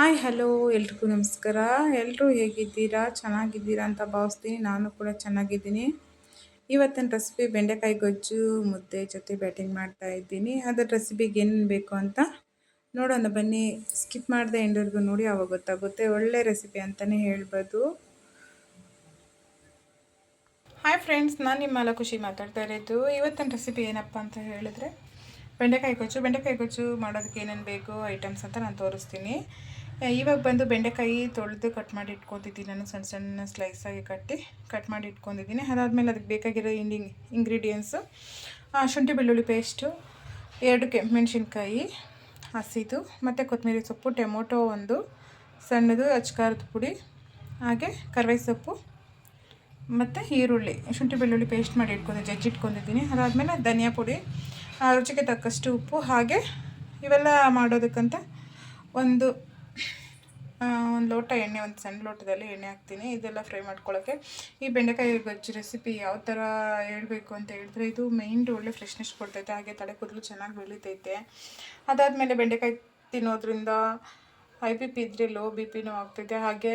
Hi, hello, ಎಲ್ರಿಗೂ ನಮಸ್ಕಾರ. ಎಲ್ಲರೂ ಹೇಗಿದ್ದೀರಾ? ಚೆನ್ನಾಗಿದ್ದೀರಾ ಅಂತ ಭಾವಿಸ್ತೀನಿ. ನಾನು ಕೂಡ ಚೆನ್ನಾಗಿದ್ದೀನಿ. ಇವತ್ತಿನ ರೆಸಿಪಿ ಬೆಂಡೆಕಾಯಿ ಗೊಜ್ಜು ಮುದ್ದೆ ಜೊತೆ ಬ್ಯಾಟಿಂಗ್ ಮಾಡ್ತಾ ಇದ್ದೀನಿ. ಅದರ ರೆಸಿಪಿಗೆ ಏನು ಬೇಕು ಅಂತ ನೋಡೋಣ. ಬನ್ನಿ ಸ್ಕಿಪ್ ಮಾಡಿದೆ ಎಂಡವರೆಗೂ ನೋಡಿ ಅವಾಗ ಗೊತ್ತಾಗುತ್ತೆ. ಒಳ್ಳೆ ರೆಸಿಪಿ ಅಂತಲೇ ಹೇಳ್ಬೋದು. ಹಾಯ್ ಫ್ರೆಂಡ್ಸ್ ನಾನು ನಿಮ್ಮ ಖುಷಿ ಮಾತಾಡ್ತಾ ಇರೋದು. ಇವತ್ತಿನ ರೆಸಿಪಿ ಏನಪ್ಪ ಅಂತ ಹೇಳಿದ್ರೆ, ಬೆಂಡೆಕಾಯಿ ಗೊಜ್ಜು. ಬೆಂಡೆಕಾಯಿ ಗೊಜ್ಜು ಮಾಡೋದಕ್ಕೆ ಏನೇನು ಬೇಕು ಐಟಮ್ಸ್ ಅಂತ ನಾನು ತೋರಿಸ್ತೀನಿ. ಇವಾಗ ಬಂದು ಬೆಂಡೆಕಾಯಿ ತೊಳೆದು ಕಟ್ ಮಾಡಿ ಇಟ್ಕೊತಿದ್ದೀನಿ. ನಾನು ಸಣ್ಣ ಸಣ್ಣ ಸ್ಲೈಸಾಗಿ ಕಟ್ಟಿ ಕಟ್ ಮಾಡಿ ಇಟ್ಕೊಂಡಿದ್ದೀನಿ. ಅದಾದಮೇಲೆ ಅದಕ್ಕೆ ಬೇಕಾಗಿರೋ ಇಂಡಿ ಇಂಗ್ರೀಡಿಯೆಂಟ್ಸು ಶುಂಠಿ ಬೆಳ್ಳುಳ್ಳಿ ಪೇಸ್ಟು ಎರಡು ಕೆಂಪು ಮೆಣಸಿನ್ಕಾಯಿ ಹಸಿದು, ಮತ್ತು ಕೊತ್ತಂಬರಿ ಸೊಪ್ಪು, ಟೊಮೊಟೊ ಒಂದು, ಸಣ್ಣದು ಅಚ್ಕಾರದ ಪುಡಿ, ಹಾಗೆ ಕರ್ವೆ ಸೊಪ್ಪು, ಮತ್ತು ಈರುಳ್ಳಿ, ಶುಂಠಿ ಬೆಳ್ಳುಳ್ಳಿ ಪೇಸ್ಟ್ ಮಾಡಿ ಇಟ್ಕೊಂಡು ಜಜ್ಜಿಟ್ಕೊಂಡಿದ್ದೀನಿ ಅದಾದಮೇಲೆ ಧನಿಯಾ ಪುಡಿ ರುಚಿಗೆ ತಕ್ಕಷ್ಟು ಉಪ್ಪು, ಹಾಗೆ ಇವೆಲ್ಲ ಮಾಡೋದಕ್ಕಂತ ಒಂದು ಒಂದು ಲೋಟ ಎಣ್ಣೆ, ಒಂದು ಸಣ್ಣ ಲೋಟದಲ್ಲಿ ಎಣ್ಣೆ ಹಾಕ್ತೀನಿ. ಇದೆಲ್ಲ ಫ್ರೈ ಮಾಡ್ಕೊಳ್ಳೋಕ್ಕೆ ಈ ಬೆಂಡೆಕಾಯಿ ಗೊಜ್ಜು ರೆಸಿಪಿ ಯಾವ ಥರ ಹೇಳಬೇಕು ಅಂತ ಹೇಳಿದ್ರೆ, ಇದು ಮೈಂಡ್ ಒಳ್ಳೆ ಫ್ರೆಶ್ನೆಸ್ ಕೊಡ್ತೈತೆ. ಹಾಗೆ ತಲೆ ಕೂದಲು ಚೆನ್ನಾಗಿ ಬೆಳೀತೈತೆ. ಅದಾದಮೇಲೆ ಬೆಂಡೆಕಾಯಿ ತಿನ್ನೋದ್ರಿಂದ ಹೈ ಬಿ ಪಿ ಇದ್ದರೆ ಲೋ ಬಿ ಪಿನೂ ಆಗ್ತೈತೆ. ಹಾಗೆ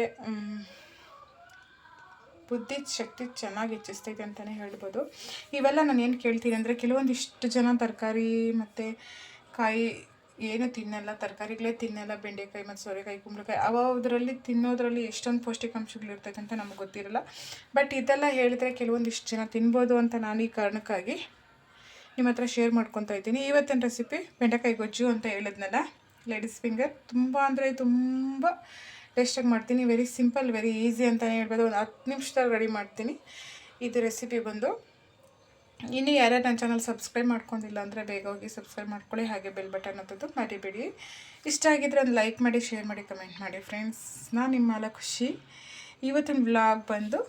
ಬುದ್ಧಿ, ಶಕ್ತಿ ಚೆನ್ನಾಗಿ ಹೆಚ್ಚಿಸ್ತೈತೆ ಅಂತಲೇ ಹೇಳ್ಬೋದು. ಇವೆಲ್ಲ ನಾನು ಏನು ಕೇಳ್ತೀನಿ ಅಂದರೆ, ಕೆಲವೊಂದಿಷ್ಟು ಜನ ತರಕಾರಿ ಮತ್ತು ಕಾಯಿ ಏನು ತಿನ್ನಲ್ಲ, ತರಕಾರಿಗಳೇ ತಿನ್ನಲ್ಲ, ಬೆಂಡೆಕಾಯಿ ಮತ್ತು ಸೋರೆಕಾಯಿ, ಕುಂಬಳಕಾಯಿ ಅವುದರಲ್ಲಿ ತಿನ್ನೋದ್ರಲ್ಲಿ ಎಷ್ಟೊಂದು ಪೌಷ್ಟಿಕಾಂಶಗಳು ಇರ್ತೈತೆ ಅಂತ ನಮಗೆ ಗೊತ್ತಿರಲ್ಲ. ಬಟ್ ಇದೆಲ್ಲ ಹೇಳಿದ್ರೆ ಕೆಲವೊಂದಿಷ್ಟು ಜನ ತಿನ್ಬೋದು ಅಂತ ನಾನು ಈ ಕಾರಣಕ್ಕಾಗಿ ನಿಮ್ಮ ಹತ್ರ ಶೇರ್ ಮಾಡ್ಕೊತಾ ಇದ್ದೀನಿ. ಇವತ್ತಿನ ರೆಸಿಪಿ ಬೆಂಡೆಕಾಯಿ ಗೊಜ್ಜು ಅಂತ ಹೇಳಿದ್ನಲ್ಲ ಲೇಡೀಸ್ ಫಿಂಗರ್ ತುಂಬ ಅಂದರೆ ತುಂಬ ಟೇಸ್ಟಾಗಿ ಮಾಡ್ತೀನಿ. ವೆರಿ ಸಿಂಪಲ್ ವೆರಿ ಈಸಿ ಅಂತಲೇ ಹೇಳ್ಬೋದು. ಒಂದು ಹತ್ತು ನಿಮಿಷದಲ್ಲಿ ರೆಡಿ ಮಾಡ್ತೀನಿ. ಇದು ರೆಸಿಪಿ ಬಂದು. ಇನ್ನು ಯಾರ್ಯಾರು ನನ್ನ ಚಾನಲ್ ಸಬ್ಸ್ಕ್ರೈಬ್ ಮಾಡ್ಕೊಂಡಿಲ್ಲ ಅಂದರೆ ಬೇಗ ಹೋಗಿ ಸಬ್ಸ್ಕ್ರೈಬ್ ಮಾಡ್ಕೊಳ್ಳಿ. ಹಾಗೆ ಬೆಲ್ ಬಟನ್ ಅಂತದ್ದು ಮರಿಬೇಡಿ. ಇಷ್ಟ ಆಗಿದ್ರೆ ಒಂದು ಲೈಕ್ ಮಾಡಿ ಶೇರ್ ಮಾಡಿ ಕಮೆಂಟ್ ಮಾಡಿ ಫ್ರೆಂಡ್ಸ್ ನಾನು ನಿಮ್ಮೆಲ್ಲ ಖುಷಿ. ಇವತ್ತಿನ ವ್ಲಾಗ್ ಬಂದು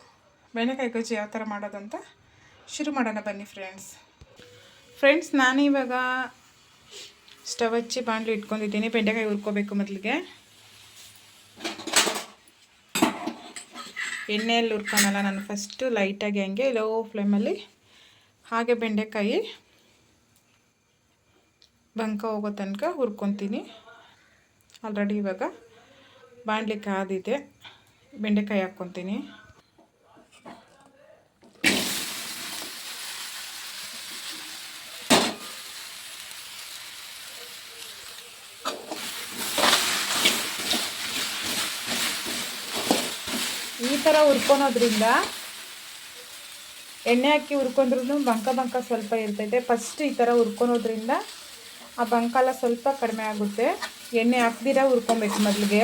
ಬೆಂಡೆಕಾಯಿ ಗೊಜ್ಜು ಯಾವ ಥರ ಮಾಡೋದಂತ ಶುರು ಮಾಡೋಣ ಬನ್ನಿ ಫ್ರೆಂಡ್ಸ್ ಫ್ರೆಂಡ್ಸ್ ನಾನು ಇವಾಗ ಸ್ಟವ್ ಹಚ್ಚಿ, ಬಾಣಲಿ ಇಟ್ಕೊಂಡಿದ್ದೀನಿ. ಬೆಂಡೆಕಾಯಿ ಹುರ್ಕೋಬೇಕು ಮೊದಲಿಗೆ. ಎಣ್ಣೆಯಲ್ಲಿ ಹುರ್ಕೊಳಲ್ಲ ನಾನು ಫಸ್ಟು ಲೈಟಾಗಿ ಹಂಗೆ ಲೋ ಫ್ಲೇಮಲ್ಲಿ ಹಾಗೆ ಬೆಂಡೆಕಾಯಿ ಬಂಕ ಹೋಗೋ ತನಕ ಹುರ್ಕೊತೀನಿ. ಆಲ್ರೆಡಿ ಇವಾಗ ಬಾಣಲಿ ಕಾದಿದೆ ಬೆಂಡೆಕಾಯಿ ಹಾಕ್ಕೊತೀನಿ. ಈ ಥರ ಹುರ್ಕೊಳೋದ್ರಿಂದ ಎಣ್ಣೆ ಹಾಕಿ ಹುರ್ಕೊಂಡ್ರು ಬಂಕ ಬಂಕ ಸ್ವಲ್ಪ ಇರ್ತೈತೆ. ಫಸ್ಟ್ ಈ ಥರ ಹುರ್ಕೊಳೋದ್ರಿಂದ ಆ ಬಂಕಾಲ ಸ್ವಲ್ಪ ಕಡಿಮೆ ಆಗುತ್ತೆ. ಎಣ್ಣೆ ಹಾಕ್ದಿರ ಹುರ್ಕೊಬೇಕು ಮೊದಲಿಗೆ.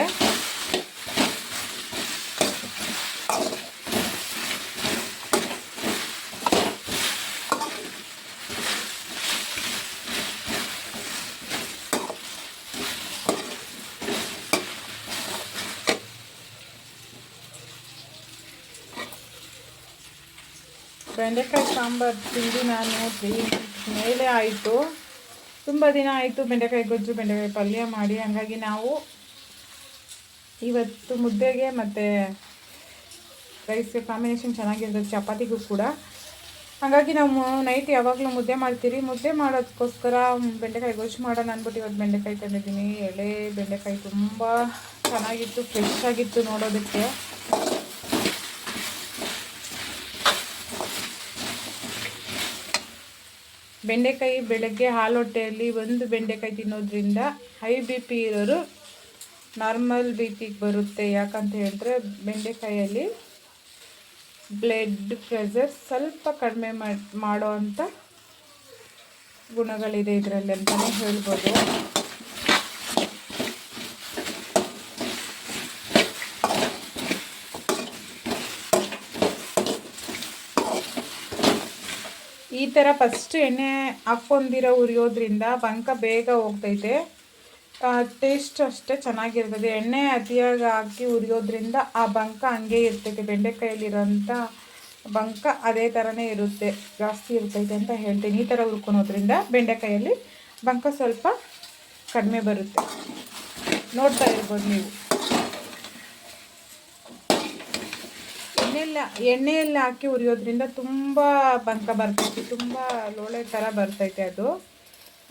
ಬೆಂಡೆಕಾಯಿ ಸಾಂಬಾರು ತಿಂದು ನಾನು ನೋಡಿರಿ ಮೇಲೆ ಆಯಿತು. ತುಂಬ ದಿನ ಆಯಿತು ಬೆಂಡೆಕಾಯಿ ಗೊಜ್ಜು, ಬೆಂಡೆಕಾಯಿ ಪಲ್ಯ ಮಾಡಿ. ಹಾಗಾಗಿ ನಾವು ಇವತ್ತು ಮುದ್ದೆಗೆ ಮತ್ತು ರೈಸ್ಗೆ ಕಾಂಬಿನೇಷನ್ ಚೆನ್ನಾಗಿರ್ತದೆ ಚಪಾತಿಗೂ ಕೂಡ. ಹಾಗಾಗಿ ನಾವು ನೈಟ್ ಯಾವಾಗಲೂ ಮುದ್ದೆ ಮಾಡ್ತೀರಿ. ಮುದ್ದೆ ಮಾಡೋದಕ್ಕೋಸ್ಕರ ಬೆಂಡೆಕಾಯಿ ಗೊಜ್ಜು ಮಾಡೋಣ ಅಂದ್ಬಿಟ್ಟು ಇವತ್ತು ಬೆಂಡೆಕಾಯಿ ತಂದಿದ್ದೀನಿ. ಎಳೆ ಬೆಂಡೆಕಾಯಿ ತುಂಬ ಚೆನ್ನಾಗಿತ್ತು ಫ್ರೆಶ್ ಆಗಿತ್ತು ನೋಡೋದಕ್ಕೆ. ಬೆಂಡೆಕಾಯಿ ಬೆಳಗ್ಗೆ ಹಾಲೊಟ್ಟೆಯಲ್ಲಿ ಒಂದು ಬೆಂಡೆಕಾಯಿ ತಿನ್ನೋದ್ರಿಂದ ಹೈ ಬಿ ಪಿ ಇರೋರು ನಾರ್ಮಲ್ ಬಿ ಪಿಗೆ ಬರುತ್ತೆ. ಯಾಕಂತ ಹೇಳಿದ್ರೆ ಬೆಂಡೆಕಾಯಲ್ಲಿ ಬ್ಲಡ್ ಪ್ರೆಷರ್ ಸ್ವಲ್ಪ ಕಡಿಮೆ ಮಾಡೋ ಅಂಥ ಗುಣಗಳಿದೆ ಇದರಲ್ಲಿ ಅಂತಲೇ ಹೇಳ್ಬೋದು. ಈ ಥರ ಫಸ್ಟ್ ಎಣ್ಣೆ ಹಾಕ್ಕೊಂಡಿರೋ ಉರಿಯೋದ್ರಿಂದ ಬಂಕ ಬೇಗ ಹೋಗ್ತೈತೆ. ಟೇಸ್ಟ್ ಅಷ್ಟೇ ಚೆನ್ನಾಗಿರ್ತದೆ. ಎಣ್ಣೆ ಅತಿಯಾಗಿ ಹಾಕಿ ಉರಿಯೋದ್ರಿಂದ ಆ ಬಂಕ ಹಂಗೆ ಇರ್ತೈತೆ. ಬೆಂಡೆಕಾಯಲ್ಲಿರೋಂಥ ಬಂಕ ಅದೇ ಥರನೇ ಇರುತ್ತೆ. ಜಾಸ್ತಿ ಇರ್ತೈತೆ ಅಂತ ಹೇಳ್ತೀನಿ. ಈ ಥರ ಉರ್ಕೊಳೋದ್ರಿಂದ ಬೆಂಡೆಕಾಯಲ್ಲಿ ಬಂಕ ಸ್ವಲ್ಪ ಕಡಿಮೆ ಬರುತ್ತೆ. ನೋಡ್ತಾ ಇರ್ಬೋದು ನೀವು. ಎಣ್ಣೆಲ್ಲ ಎಣ್ಣೆಯಲ್ಲಿ ಹಾಕಿ ಉರಿಯೋದ್ರಿಂದ ತುಂಬ ಬಂಕ ಬರ್ತೈತಿ, ತುಂಬ ಲೋಳೆ ಥರ ಬರ್ತೈತೆ ಅದು.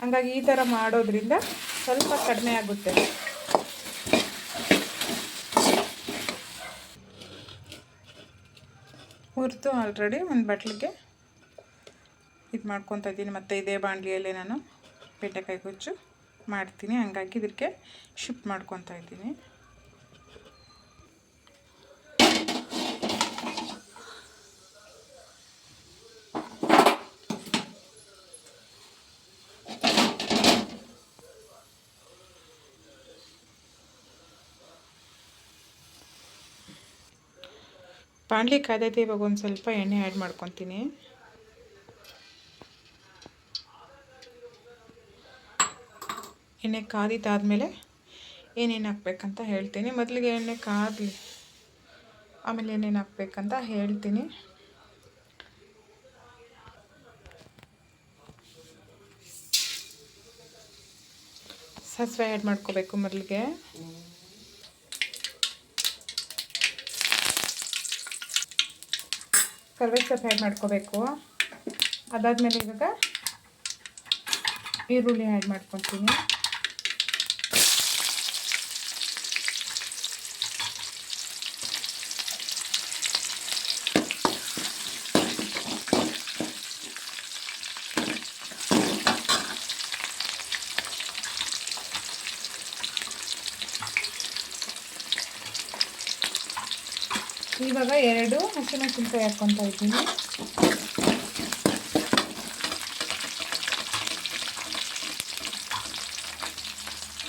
ಹಂಗಾಗಿ ಈ ಥರ ಮಾಡೋದ್ರಿಂದ ಸ್ವಲ್ಪ ಕಡಿಮೆ ಆಗುತ್ತೆ. ಹುರಿತು ಆಲ್ರೆಡಿ ಒಂದು ಬಟ್ಲಿಗೆ ಇದು ಮಾಡ್ಕೊತಾ ಇದ್ದೀನಿ. ಮತ್ತೆ ಇದೇ ಬಾಂಡ್ಲಿಯಲ್ಲೇ ನಾನು ಬೆಂಡೆಕಾಯಿ ಗೊಜ್ಜು ಮಾಡ್ತೀನಿ. ಹಂಗಾಗಿ ಇದಕ್ಕೆ ಶಿಫ್ಟ್ ಮಾಡ್ಕೊತಾ ಇದ್ದೀನಿ. ಬಾಣಲಿ ಕಾದೈತೆ ಇವಾಗ ಒಂದು ಸ್ವಲ್ಪ ಎಣ್ಣೆ ಆ್ಯಡ್ ಮಾಡ್ಕೊತೀನಿ. ಎಣ್ಣೆ ಕಾದಿದ್ದಾದಮೇಲೆ ಏನೇನು ಹಾಕ್ಬೇಕಂತ ಹೇಳ್ತೀನಿ. ಮೊದಲಿಗೆ ಎಣ್ಣೆ ಕಾದಲಿ, ಆಮೇಲೆ ಏನೇನು ಹಾಕ್ಬೇಕಂತ ಹೇಳ್ತೀನಿ. ಸಾಸಿವೆ ಆ್ಯಡ್ ಮಾಡ್ಕೋಬೇಕು ಮೊದಲಿಗೆ. ಕರ್ಬೇವು ಸೊಪ್ಪು ಆ್ಯಡ್ ಮಾಡ್ಕೋಬೇಕು. ಅದಾದಮೇಲೆ ಇವಾಗ ಈರುಳ್ಳಿ ಆ್ಯಡ್ ಮಾಡ್ಕೊತೀನಿ ಇವಾಗ ಎರಡು ಹಸಿಮೆಣಸಿನ್ಕಾಯಿ ಹಾಕ್ಕೊತಾ ಇದ್ದೀನಿ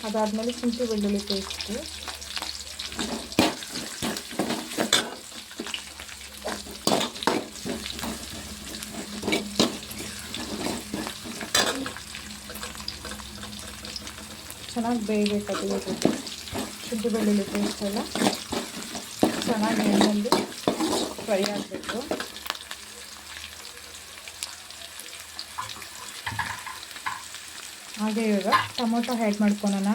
ಅದಾದಮೇಲೆ ಶುಂಠಿ ಬೆಳ್ಳುಳ್ಳಿ ಪೇಸ್ಟು ಚೆನ್ನಾಗಿ ಬೇಯಬೇಕು ಶುಂಠಿ ಬೆಳ್ಳುಳ್ಳಿ ಪೇಸ್ಟ್ ಎಲ್ಲ ಚೆನ್ನಾಗಿ ಎಣ್ಣೆಯಲ್ಲಿ ಫ್ರೈ ಆಗಬೇಕು. ಹಾಗೆ ಇವಾಗ ಟೊಮೊಟೊ ಆ್ಯಡ್ ಮಾಡ್ಕೊಳೋಣ.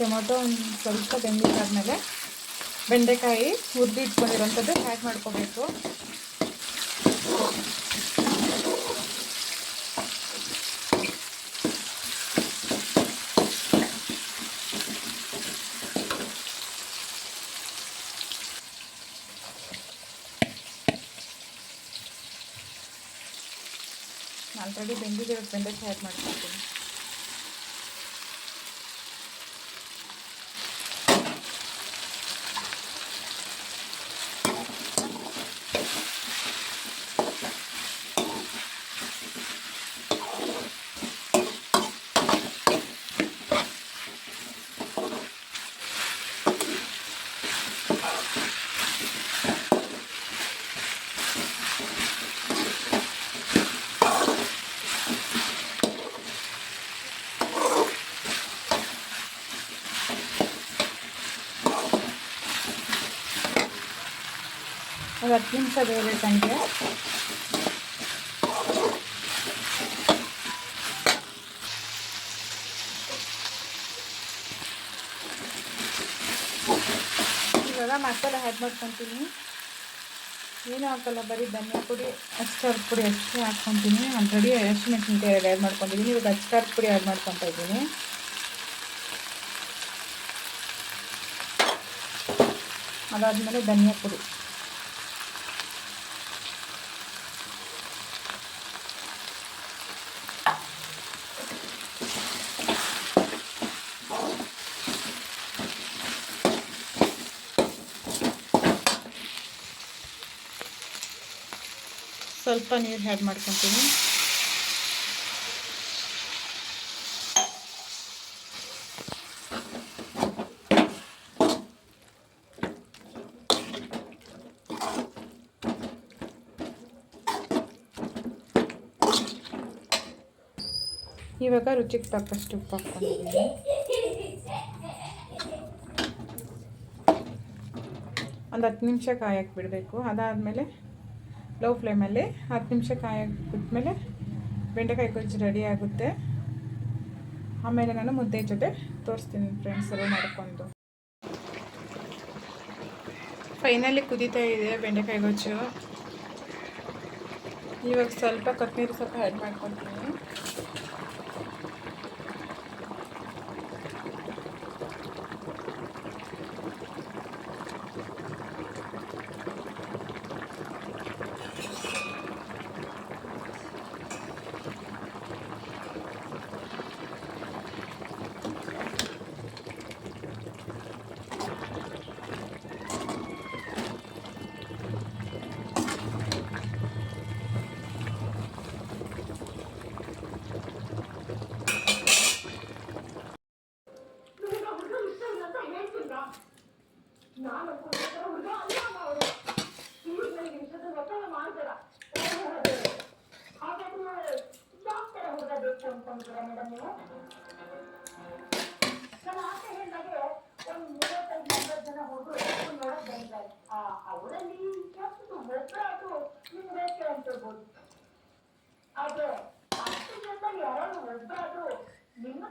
ಟೊಮೊಟೊ ಒಂದು ಸ್ವಲ್ಪ ಬೆಂದಿದ್ದಾದಮೇಲೆ ಬೆಂಡೆಕಾಯಿ ಹುರಿದು ಇಟ್ಕೊಂಡಿರೋಂಥದ್ದು ಹ್ಯಾಕ್ ಮಾಡ್ಕೋಬೇಕು. ಆಲ್ರೆಡಿ ಬೆಂದಿರೋ ಬೆಂಡೆಕಾಯಿ ಆ್ಯಡ್ ಮಾಡ್ಕೊತೀನಿ. ಒಂದು ಹತ್ತು ನಿಮಿಷ ಬೇಯಬೇಕಂತೆ ಇವಾಗ ಮಸಾಲೆ ಆ್ಯಡ್ ಮಾಡ್ಕೊತೀನಿ. ಏನು ಹಾಕಲ್ಲ, ಬರೀ ಧನಿಯಾ ಪುಡಿ ಅಚ್ಚಾರದ ಪುಡಿ ಅಷ್ಟೇ ಹಾಕ್ಕೊತೀನಿ. ಆಲ್ರೆಡಿ ಹಸಿಮೆಣಸಿನ್ಕಾಯಿ ಆ್ಯಡ್ ಮಾಡ್ಕೊಂಡಿದ್ದೀನಿ. ಇವಾಗ ಅಚ್ಚಾರದ ಪುಡಿ ಆ್ಯಡ್ ಮಾಡ್ಕೊತಾ ಇದ್ದೀನಿ. ಅದಾದಮೇಲೆ ಧನಿಯಾ ಪುಡಿ. ಸ್ವಲ್ಪ ನೀರು ಹ್ಯಾಡ್ ಮಾಡ್ಕೊತೀನಿ. ಇವಾಗ ರುಚಿಗೆ ತಕ್ಕಷ್ಟು ಉಪ್ಪು ಹಾಕ್ಕೊಂಡಿದ್ದೀನಿ. ಒಂದು ಹತ್ತು ನಿಮಿಷ ಕಾಯಕ್ಕೆ ಬಿಡಬೇಕು. ಅದಾದಮೇಲೆ ಲೋ ಫ್ಲೇಮಲ್ಲಿ ಹತ್ತು ನಿಮಿಷ ಕಾಯಕ್ಬಿಟ್ಮೇಲೆ ಬೆಂಡೆಕಾಯಿ ಗೊಜ್ಜು ರೆಡಿ ಆಗುತ್ತೆ. ಆಮೇಲೆ ನಾನು ಮುದ್ದೆ ಜೊತೆ ತೋರಿಸ್ತೀನಿ ಫ್ರೆಂಡ್ಸ್ ಸರ್ವ್ ಮಾಡ್ಕೊಂಡು. ಫೈನಲಿ ಕುದೀತಾ ಇದೆ ಬೆಂಡೆಕಾಯಿ ಗೊಜ್ಜು. ಇವಾಗ ಸ್ವಲ್ಪ ಕೊತ್ತಂಬರಿ ಸ್ವಲ್ಪ ಆ್ಯಡ್ ಮಾಡ್ಕೊತೀನಿ. ಅವರಲ್ಲಿ ಎಷ್ಟು ಒಬ್ಬರಾದ್ರು ನಿಮ್ಗೆ ಕೇಳ್ತಿರ್ಬೋದು ಅದೇ ಹತ್ತು ಜನ ಯಾರು ಒಬ್ಬರಾದ್ರು ನಿಮ್ಮ